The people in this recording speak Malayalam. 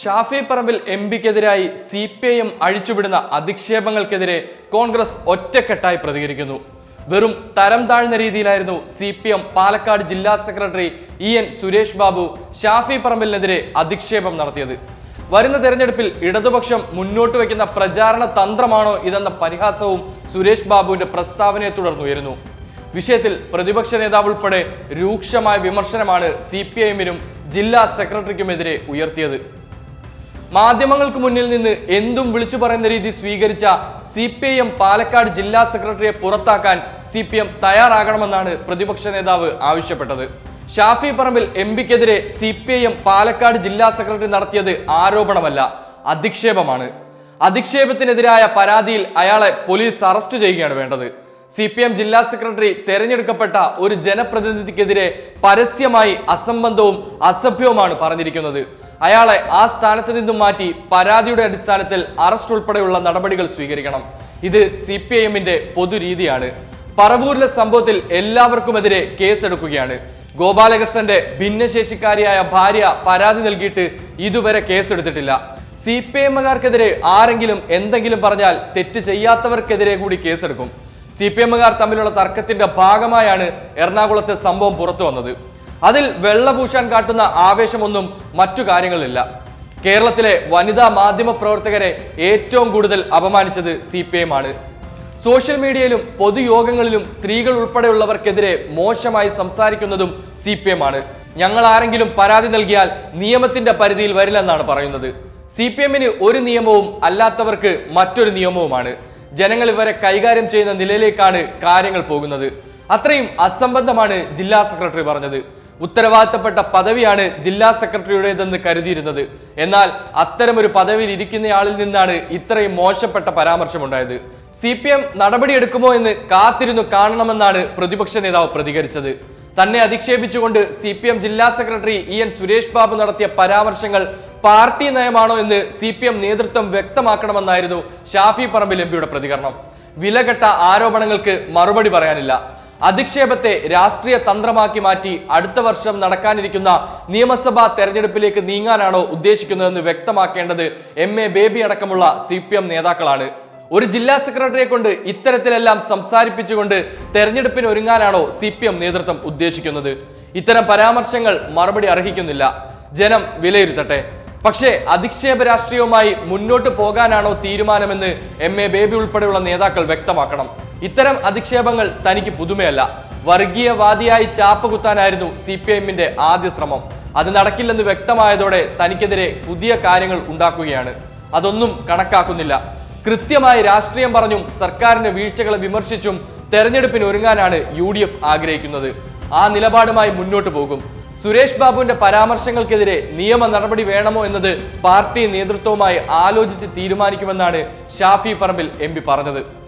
ഷാഫി പറമ്പിൽ എം പിക്കെതിരായി സി പി ഐ എം അഴിച്ചുവിടുന്ന അധിക്ഷേപങ്ങൾക്കെതിരെ കോൺഗ്രസ് ഒറ്റക്കെട്ടായി പ്രതികരിക്കുന്നു. വെറും തരം താഴ്ന്ന രീതിയിലായിരുന്നു സി പി എം പാലക്കാട് ജില്ലാ secretary E N Suresh Babu Shafi പറമ്പിലിനെതിരെ അധിക്ഷേപം നടത്തിയത്. വരുന്ന തെരഞ്ഞെടുപ്പിൽ ഇടതുപക്ഷം മുന്നോട്ട് വയ്ക്കുന്ന പ്രചാരണ തന്ത്രമാണോ ഇതെന്ന പരിഹാസവും സുരേഷ് ബാബുവിന്റെ പ്രസ്താവനയെ തുടർന്നുയരുന്നു. വിഷയത്തിൽ പ്രതിപക്ഷ നേതാവ് ഉൾപ്പെടെ രൂക്ഷമായ വിമർശനമാണ് സി പി ഐ എമ്മിനും ജില്ലാ സെക്രട്ടറിക്കുമെതിരെ ഉയർത്തിയത്. മാധ്യമങ്ങൾക്ക് മുന്നിൽ നിന്ന് എന്തും വിളിച്ചു പറയുന്ന രീതി സ്വീകരിച്ച C P I M Palakkad ജില്ലാ സെക്രട്ടറിയെ പുറത്താക്കാൻ സി പി എം തയ്യാറാകണമെന്നാണ് പ്രതിപക്ഷ നേതാവ് ആവശ്യപ്പെട്ടത്. ഷാഫി പറമ്പിൽ എം പിക്കെതിരെ C P I M Palakkad ജില്ലാ സെക്രട്ടറി നടത്തിയത് ആരോപണമല്ല അധിക്ഷേപമാണ്. അധിക്ഷേപത്തിനെതിരായ പരാതിയിൽ അയാളെ പോലീസ് അറസ്റ്റ് ചെയ്യുകയാണ് വേണ്ടത്. സി പി എം ജില്ലാ സെക്രട്ടറി തെരഞ്ഞെടുക്കപ്പെട്ട ഒരു ജനപ്രതിനിധിക്കെതിരെ പരസ്യമായി അസംബന്ധവും അസഭ്യവുമാണ് പറഞ്ഞിരിക്കുന്നത്. അയാളെ ആ സ്ഥാനത്ത് നിന്നും മാറ്റി പരാതിയുടെ അടിസ്ഥാനത്തിൽ അറസ്റ്റ് ഉൾപ്പെടെയുള്ള നടപടികൾ സ്വീകരിക്കണം. ഇത് സി പി ഐ എമ്മിന്റെ പൊതുരീതിയാണ് പറവൂരിലെ സംഭവത്തിൽ എല്ലാവർക്കുമെതിരെ കേസെടുക്കുകയാണ്. ഗോപാലകൃഷ്ണന്റെ ഭിന്നശേഷിക്കാരിയായ ഭാര്യ പരാതി നൽകിയിട്ട് ഇതുവരെ കേസെടുത്തിട്ടില്ല. സി പി എമ്മുകാർക്കെതിരെ ആരെങ്കിലും എന്തെങ്കിലും പറഞ്ഞാൽ തെറ്റ് ചെയ്യാത്തവർക്കെതിരെ കൂടി കേസെടുക്കും. സി പി എമ്മുകാർ തമ്മിലുള്ള തർക്കത്തിന്റെ ഭാഗമായാണ് എറണാകുളത്തെ സംഭവം പുറത്തു വന്നത്. അതിൽ വെള്ളപൂശാൻ കാട്ടുന്ന ആവേശമൊന്നും മറ്റു കാര്യങ്ങളില്ല കേരളത്തിലെ വനിതാ മാധ്യമ പ്രവർത്തകരെ ഏറ്റവും കൂടുതൽ അപമാനിച്ചത് സി പി എം ആണ് സോഷ്യൽ മീഡിയയിലും പൊതുയോഗങ്ങളിലും സ്ത്രീകൾ ഉൾപ്പെടെയുള്ളവർക്കെതിരെ മോശമായി സംസാരിക്കുന്നതും സി പി എം ആണ് ഞങ്ങൾ ആരെങ്കിലും പരാതി നൽകിയാൽ നിയമത്തിന്റെ പരിധിയിൽ വരില്ലെന്നാണ് പറയുന്നത്. സി പി എമ്മിന് ഒരു നിയമവും അല്ലാത്തവർക്ക് മറ്റൊരു നിയമവുമാണ്. ജനങ്ങൾ ഇവരെ കൈകാര്യം ചെയ്യുന്ന നിലയിലേക്കാണ് കാര്യങ്ങൾ പോകുന്നത്. അത്രയും അസംബന്ധമാണ് ജില്ലാ സെക്രട്ടറി പറഞ്ഞത്. ഉത്തരവാദിത്തപ്പെട്ട പദവിയാണ് ജില്ലാ സെക്രട്ടറിയുടേതെന്ന് കരുതിയിരുന്നത്. എന്നാൽ അത്തരമൊരു പദവിയിൽ ഇരിക്കുന്നയാളിൽ നിന്നാണ് ഇത്രയും മോശപ്പെട്ട പരാമർശമുണ്ടായത്. സി പി എം നടപടിയെടുക്കുമോ എന്ന് കാത്തിരുന്നു കാണണമെന്നാണ് പ്രതിപക്ഷ നേതാവ് പ്രതികരിച്ചത്. തന്നെ അധിക്ഷേപിച്ചുകൊണ്ട് സി പി എം ജില്ലാ secretary E N Suresh Babu നടത്തിയ പരാമർശങ്ങൾ പാർട്ടി നയമാണോ എന്ന് സി പി എം നേതൃത്വം വ്യക്തമാക്കണമെന്നായിരുന്നു ഷാഫി പറമ്പിൽ എം പിയുടെ പ്രതികരണം. വിലകെട്ട ആരോപണങ്ങൾക്ക് മറുപടി പറയാനില്ല. അധിക്ഷേപത്തെ രാഷ്ട്രീയ തന്ത്രമാക്കി മാറ്റി അടുത്ത വർഷം നടക്കാനിരിക്കുന്ന നിയമസഭാ തെരഞ്ഞെടുപ്പിലേക്ക് നീങ്ങാനാണോ ഉദ്ദേശിക്കുന്നതെന്ന് വ്യക്തമാക്കേണ്ടത് എം എ ബേബി അടക്കമുള്ള സി നേതാക്കളാണ്. ഒരു ജില്ലാ സെക്രട്ടറിയെ കൊണ്ട് ഇത്തരത്തിലെല്ലാം സംസാരിപ്പിച്ചുകൊണ്ട് തെരഞ്ഞെടുപ്പിന് ഒരുങ്ങാനാണോ സി നേതൃത്വം ഉദ്ദേശിക്കുന്നത്? ഇത്തരം പരാമർശങ്ങൾ മറുപടി അർഹിക്കുന്നില്ല. ജനം വിലയിരുത്തട്ടെ. പക്ഷേ അധിക്ഷേപ രാഷ്ട്രീയവുമായി മുന്നോട്ട് പോകാനാണോ തീരുമാനമെന്ന് എം എ ബേബി ഉൾപ്പെടെയുള്ള നേതാക്കൾ വ്യക്തമാക്കണം. ഇത്തരം അധിക്ഷേപങ്ങൾ തനിക്ക് പുതുമയല്ല. വർഗീയവാദിയായി ചാപ്പ് കുത്താനായിരുന്നു സി പി എമ്മിന്റെ ആദ്യ ശ്രമം. അത് നടക്കില്ലെന്ന് വ്യക്തമായതോടെ തനിക്കെതിരെ പുതിയ കാര്യങ്ങൾ ഉണ്ടാക്കുകയാണ്. അതൊന്നും കണക്കാക്കുന്നില്ല. കൃത്യമായി രാഷ്ട്രീയം പറഞ്ഞും സർക്കാരിന്റെ വീഴ്ചകളെ വിമർശിച്ചും തെരഞ്ഞെടുപ്പിന് ഒരുങ്ങാനാണ് യു ഡി എഫ് ആഗ്രഹിക്കുന്നത്. ആ നിലപാടുമായി മുന്നോട്ട് പോകും. സുരേഷ് ബാബുവിന്റെ പരാമർശങ്ങൾക്കെതിരെ നിയമ നടപടി വേണമോ എന്നത് പാർട്ടി നേതൃത്വവുമായി ആലോചിച്ച് തീരുമാനിക്കുമെന്നാണ് ഷാഫി പറമ്പിൽ എം പറഞ്ഞത്.